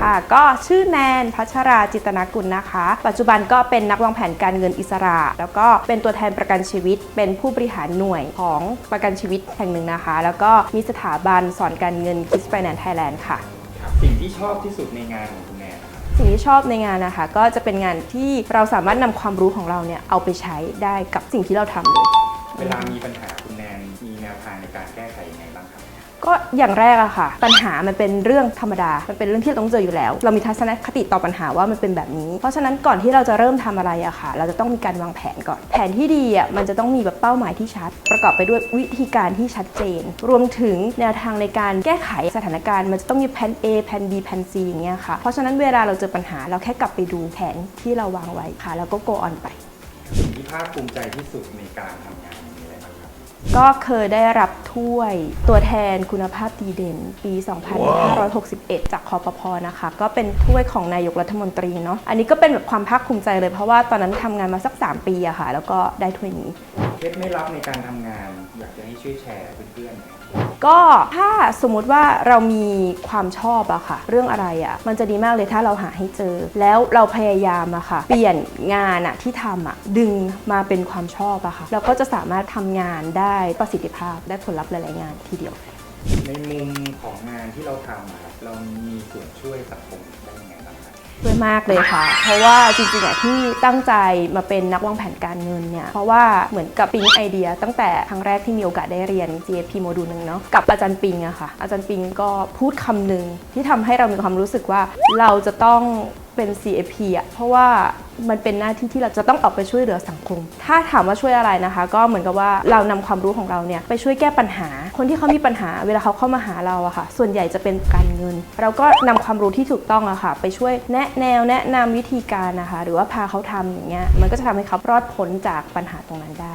ค่ะก็ชื่อแนนพัชราจิตนากุลนะคะ ปัจจุบันก็เป็นนักวางแผนการเงินอิสระ แล้วก็เป็นตัวแทนประกันชีวิต เป็นผู้บริหารหน่วยของประกันชีวิตแห่งหนึ่งนะคะ แล้วก็มีสถาบันสอนการเงิน Kids Finance Thailand ค่ะครับสิ่งที่ชอบที่สุดในงานของคุณแนนนะครับสิ่งที่ชอบในงานนะคะ ก็จะเป็นงานที่เราสามารถนำความรู้ของเราเนี่ยเอาไปใช้ได้กับสิ่งที่เราทำเลย เวลามีปัญหาคุณแนนมีแนวทางในการแก้ไขยังไงบ้างครับ ก็อย่างแรกอะค่ะ ปัญหามันเป็นเรื่องธรรมดา มันเป็นเรื่องที่เราต้องเจออยู่แล้ว เรามีทัศนคติต่อปัญหาว่ามันเป็นแบบนี้ เพราะฉะนั้นก่อนที่เราจะเริ่มทำอะไรอะค่ะ เราจะต้องมีการวางแผนก่อน แผนที่ดีอะมันจะต้องมีแบบเป้าหมายที่ชัด ประกอบไปด้วยวิธีการที่ชัดเจน รวมถึงแนวทางในการแก้ไขสถานการณ์ มันจะต้องมีแผน A แผน B แผน C อย่างเงี้ยค่ะ เพราะฉะนั้นเวลาเราเจอปัญหาเราแค่กลับไปดูแผนที่เราวางไว้ค่ะ แล้วก็ go on ไปสิ่งที่ภาคภูมิใจที่สุดในการทำงาน ก็เคยได้รับถ้วยตัวแทนคุณภาพดีเด่น ปี 2561 จากคอปพอนะคะ ก็เป็นถ้วยของนายกรัฐมนตรีเนาะอันนี้ก็เป็นแบบความภาคภูมิใจเลยเพราะว่าตอนนั้นทำงานมาสัก 3 ปีอะค่ะ แล้วก็ได้ถ้วยนี้ เคล็ดไม่ลับในการทำงาน อยากจะให้ช่วยแชร์เพื่อนๆหน่อยครับ ก็ถ้าสมมุติว่าเรามีความชอบอะค่ะ เรื่องอะไรอะมันจะดีมากเลยถ้าเราหาให้เจอ แล้วเราพยายามอะค่ะ เปลี่ยนงานอะที่ทำอะดึงมาเป็นความชอบอะค่ะ เราก็จะสามารถทำงานได้ประสิทธิภาพได้ผลลัพธ์หลายๆงานทีเดียว ในมุมของงานที่เราทำอะครับเรามีส่วนช่วยสังคมได้ยังไงบ้างครับ ด้วยมากเลยค่ะ เพราะว่าจริงๆอะที่ตั้งใจมาเป็นนักวางแผนการเงินเนี่ย เพราะว่าเหมือนกับปิงไอเดีย ตั้งแต่ครั้งแรกที่มีโอกาสได้เรียน GFP โมดูลหนึ่งเนาะกับอาจารย์ปิงอะค่ะ อาจารย์ปิงก็พูดคำหนึ่งที่ทำให้เรามีความรู้สึกว่าเราจะต้อง เป็น CFP อะเพราะว่ามันเป็นหน้าที่ที่เราจะต้องออกไปช่วยเหลือสังคม ถ้าถามว่าช่วยอะไรนะคะ ก็เหมือนกับว่าเรานำความรู้ของเราเนี่ยไปช่วยแก้ปัญหา คนที่เขามีปัญหาเวลาเขาเข้ามาหาเราอะค่ะ ส่วนใหญ่จะเป็นการเงิน เราก็นำความรู้ที่ถูกต้องอะค่ะ ไปช่วยแนะแนวแนะนำวิธีการนะคะ หรือว่าพาเขาทำอย่างเงี้ยมันก็จะทำให้เขารอดพ้นจากปัญหาตรงนั้นได้